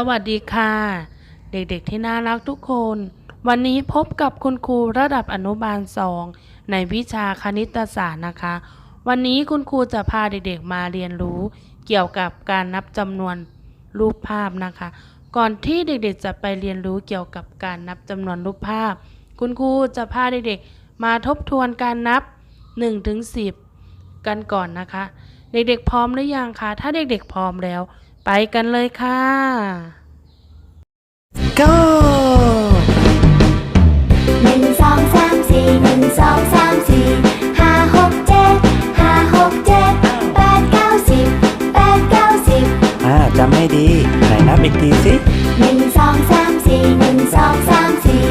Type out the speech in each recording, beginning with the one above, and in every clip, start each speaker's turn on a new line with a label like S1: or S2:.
S1: สวัสดีค่ะ เด็กๆที่น่ารักทุกคน วันนี้พบกับคุณครูระดับอนุบาลสองในวิชาคณิตศาสตร์นะคะ วันนี้คุณครูจะพาเด็กๆมาเรียนรู้ เกี่ยวกับการนับจำนวนรูปภาพนะคะ ก่อนที่เด็กๆจะไปเรียนรู้เกี่ยวกับการนับจำนวนรูปภาพ คุณครูจะพาเด็กๆมาทบทวนการนับ1ถึง10 กันก่อนนะคะ เด็กๆพร้อมหรือยังคะถ้าเด็กๆพร้อมแล้ว ไปกันเลยค่ะ
S2: go
S3: หนึ่งสองสามสี่หนึ่งสองสามสี่ห้าหกเจ็ดห้าหกเจ็ดแปดเก้าสิบแปดเก้าสิบ
S2: อ่าจำให้ดี ไหนนับอีกทีสิ
S3: หนึ่งสองสามสี่หนึ่งสองสามสี่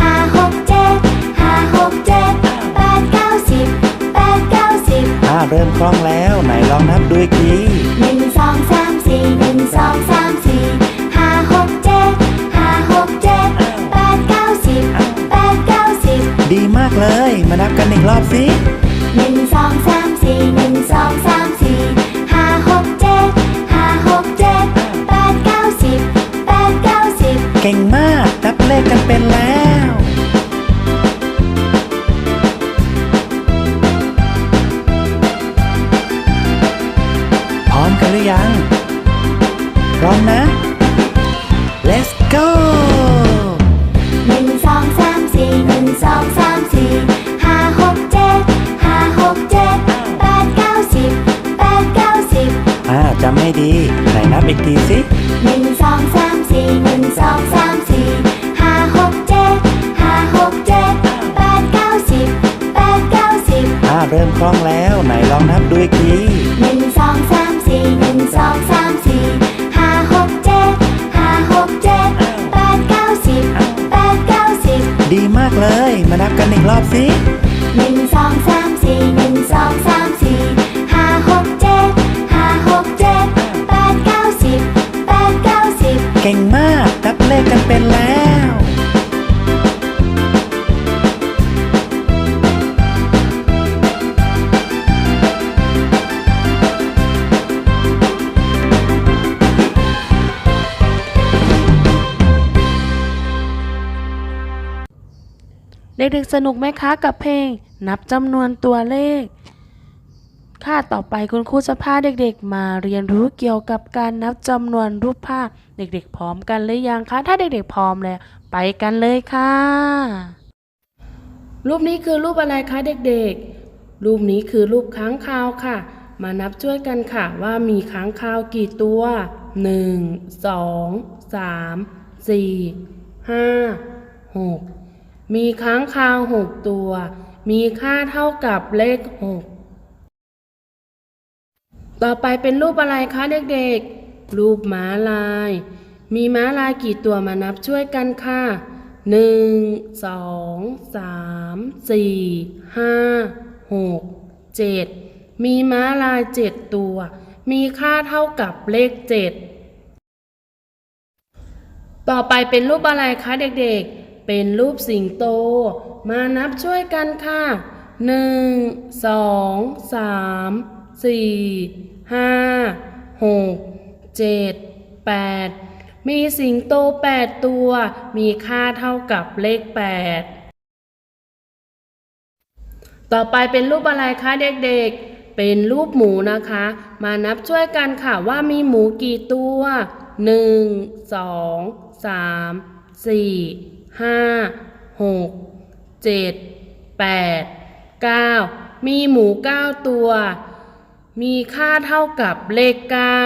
S3: ห้าหกเจ็ดห้าหกเจ็ดแปดเก้าสิบแปดเก้าสิบ
S2: อ่าเริ่มคล่องแล้ว ไหนลองนับดูอีกทีา
S3: กเล
S2: ย มานับกันอีกรอบสิ
S3: หนึ่งสองสามสี่หนึ่งสองสามสี่ห้าหกเจ็ดห้าหกเจ็ดแปดเก้าสิบแปดเก้าสิบ
S2: เก่งมากนับเลขกันเป็นแล้ว พร้อมกันหรือยัง พร้อมนะ let's go
S3: หนึ่งสองสามสี่หนึ่งสองสาม ดี
S2: ไหนนับอีกทีสิ
S3: หนึ่งสองสามสี่หนึ่งสองสามสี่ห้าหกเจ็ดห้าหกเจ็ดแปดเก้าสิบแปดเก้าสิบ
S2: อ่าเริ่มคล่องแล้ว ไหนลองนับดูอีกที แล้ว
S1: เด็กๆสนุกไหมคะกับเพลงนับจำนวนตัวเลข ค่ะต่อไปคุณครูจะพาเด็กๆ มาเรียนรู้เกี่ยวกับการนับจำนวนรูปภาพ เด็กๆ พร้อมกันหรือยังคะ ถ้าเด็กๆ พร้อมแล้ว ไปกันเลยค่ะ รูปนี้คือรูปอะไรคะเด็กๆ รูปนี้คือรูปค้างคาวค่ะ มานับช่วยกันค่ะ ว่ามีค้างคาวกี่ตัว 1 2 3 4 5 6 มีค้างคาวหกตัว มีค่าเท่ากับเลขหก ต่อไปเป็นรูปอะไรคะเด็กๆ รูปม้าลาย มีม้าลายกี่ตัวมานับช่วยกันค่ะหนึ่งสองสามสี่ห้าหกเจ็ดมีม้าลายเจ็ดตัว มีค่าเท่ากับเลขเจ็ดต่อไปเป็นรูปอะไรคะเด็กๆ เป็นรูปสิงโต มานับช่วยกันค่ะหนึ่งสองสามสี่ ห้าหกเจ็ดแปดมีสิงโตแปดตัว มีค่าเท่ากับเลขแปดต่อไปเป็นรูปอะไรคะเด็กๆ เป็นรูปหมูนะคะ มานับช่วยกันค่ะว่ามีหมูกี่ตัวหนึ่งสองสามสี่ห้าหกเจ็ดแปดเก้ามีหมูเก้าตัว มีค่าเท่ากับเลขเก้า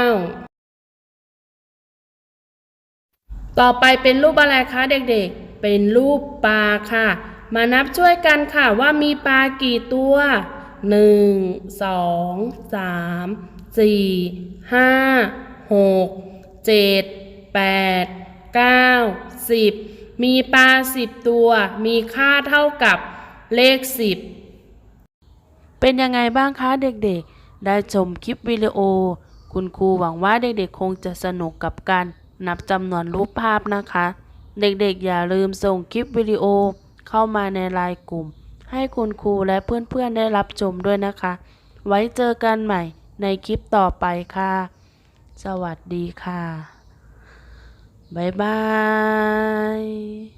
S1: ต่อไปเป็นรูปอะไรคะเด็กๆ เป็นรูปปลาค่ะ มานับช่วยกันค่ะว่ามีปลากี่ตัวหนึ่งสองสามสี่ห้าหกเจ็ดแปดเก้าสิบมีปลาสิบตัว มีค่าเท่ากับเลขสิบเป็นยังไงบ้างคะเด็กๆ ได้ชมคลิปวิดีโอ คุณครูหวังว่าเด็กๆคงจะสนุกกับการนับจำนวนรูปภาพนะคะ เด็กๆอย่าลืมส่งคลิปวิดีโอเข้ามาในไลน์กลุ่ม ให้คุณครูและเพื่อนๆได้รับชมด้วยนะคะ ไว้เจอกันใหม่ในคลิปต่อไปค่ะ สวัสดีค่ะ บ๊ายบาย